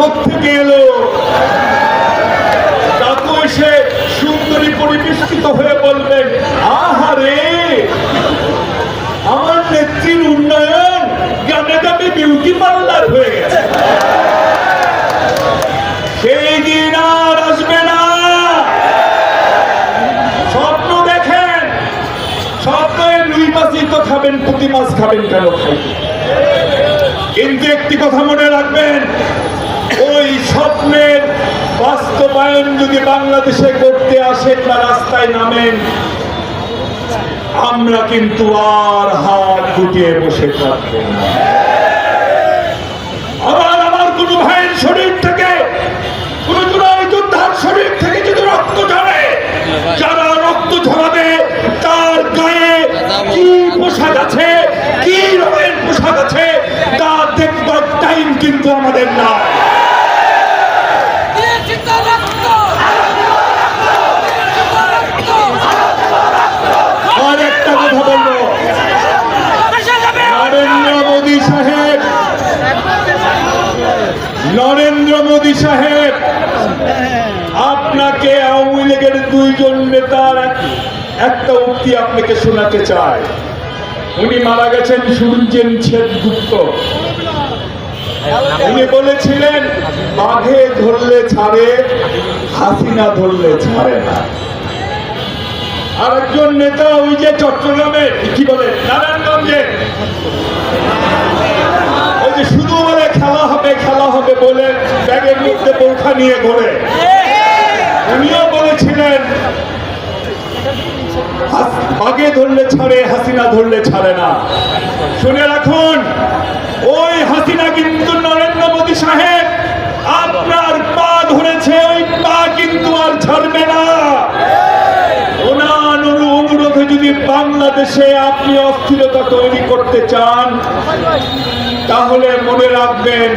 কোথেকে এলো। কাকু এসে সুন্দরী পরিবেষ্টিত হয়ে বলবেন আহারে, আমার নেত্রীর উন্নয়ন গ্রামে গ্রামে বিউটি পার্লার হয়ে গেছে। সেই আসবে না। স্বপ্ন দেখেন স্বপ্নের তো খাবেন মাছ খাবেন কেন খাইতে? কিন্তু একটি কথা মনে রাখবেন স্বপ্নের বাস্তবায়ন যদি বাংলাদেশে করতে আসেন বা রাস্তায় নামেন, আমরা কিন্তু আর হাত গুটিয়ে বসে থাকব আবার আমার ভাইয়ের শরীর থেকে যোদ্ধার শরীর থেকে যদি রক্ত ঝরে, যারা রক্ত ঝরাবে, তার গায়ে কি পোশাক আছে, কি রঙের পোশাক আছে, তা দেখবার টাইম কিন্তু আমাদের না দিয়েছি তো রক্ত দিয়েছি তো রক্ত আর একটা কথা বলব দেশে যাবে নরেন্দ্র মোদী সাহেব নরেন্দ্র মোদী সাহেব আপনাকে আওয়ামী লীগের দুইজন নেতার এক- একটা উক্তি আপনাকে শোনাতে চায় উনি মারা গেছেন শুনছেন গুপ্ত উনি বলেছিলেন, বাঘে ধরলে ছাড়ে, হাসিনা ধরলে ছাড়ে না। আরেকজন নেতা ওই যে চট্টগ্রামে, কি বলে, নারায়ণগঞ্জে। ওই যে শুধু বলে খেলা হবে খেলা হবে বলে ব্যাগের মধ্যে পরীক্ষা নিয়ে ঘোরে। ধরলে ছাড়ে, হাসিনা ধরলে ছাড়ে না। শুনে রাখুন, ওই হাসিনা কিন্তু নরেন্দ্র মোদী সাহেব, আপনার পা ধরেছে, ওই পা কিন্তু আর ছাড়বে না। বাংলাদেশে আপনি অস্থিরতা তৈরি করতে চান, তাহলে মনে রাখবেন,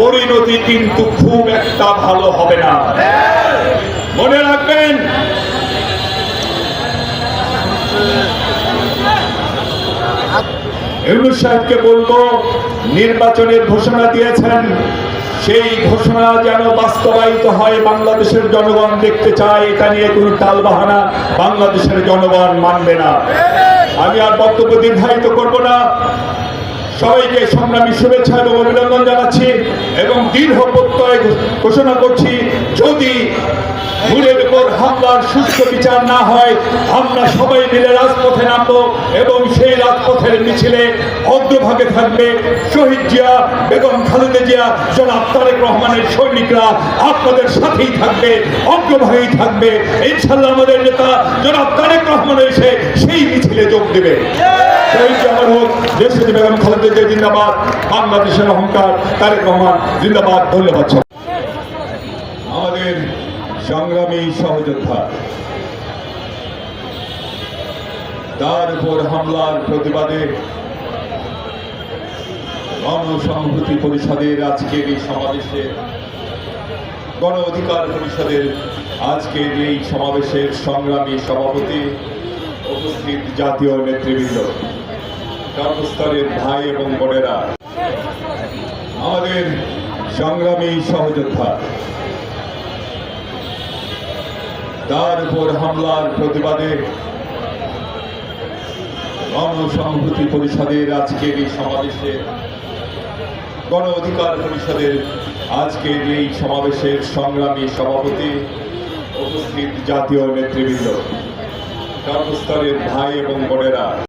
পরিণতি কিন্তু খুব একটা ভালো হবে না। মনে রাখবেন ইউনুস সাহেবকে বলব, নির্বাচনের ঘোষণা দিয়েছেন। সেই ঘোষণা যেন বাস্তবায়িত হয়, বাংলাদেশের জনগণ দেখতে চায়, এটা নিয়ে তুমি তাল বাহানা বাংলাদেশের জনগণ মানবে না। আমি আর বক্তব্য দীর্ঘায়িত করব না। সবাইকে সংগ্রামী শুভেচ্ছা এবং অভিনন্দন জানাচ্ছি এবং দীর্ঘ প্রত্যয় ঘোষণা করছি, যদি ভুলের উপর হামলার সুস্থ বিচার না হয়, আমরা সবাই মিলে রাজপথে নামবো এবং সেই রাজপথের মিছিলে অগ্রভাগে থাকবে শহীদ জিয়া, বেগম খালেদা জিয়া, জনাব তারেক রহমানের সৈনিকরা। আপনাদের সাথেই থাকবে, অগ্রভাগেই থাকবে। ইনশাল্লাহ আমাদের নেতা জনাব তারেক রহমান এসে সেই মিছিলে যোগ দেবে। শহীদ জামার হোক দেশের বেগম খালেদা জিন্দাবাদ, বাংলাদেশের অহংকার, তারেক রহমান, জিন্দাবাদ, ধন্যবাদ। আমাদের সংগ্রামী সহযোদ্ধা, তার উপর হামলার প্রতিবাদে গণসংহতি পরিষদের আজকের এই সমাবেশে, গণ অধিকার পরিষদের আজকের এই সমাবেশের সংগ্রামী সভাপতি উপস্থিত জাতীয় নেতৃবৃন্দ কর্মস্তরের ভাই এবং বোনেরা, আমাদের সংগ্রামী সহযোদ্ধা, তার উপর হামলার প্রতিবাদে গণসংহতি পরিষদের আজকের এই সমাবেশে, গণ অধিকার পরিষদের আজকের এই সমাবেশের সংগ্রামী সভাপতি উপস্থিত জাতীয় নেতৃবৃন্দ কর্মস্তরের ভাই এবং বোনেরা।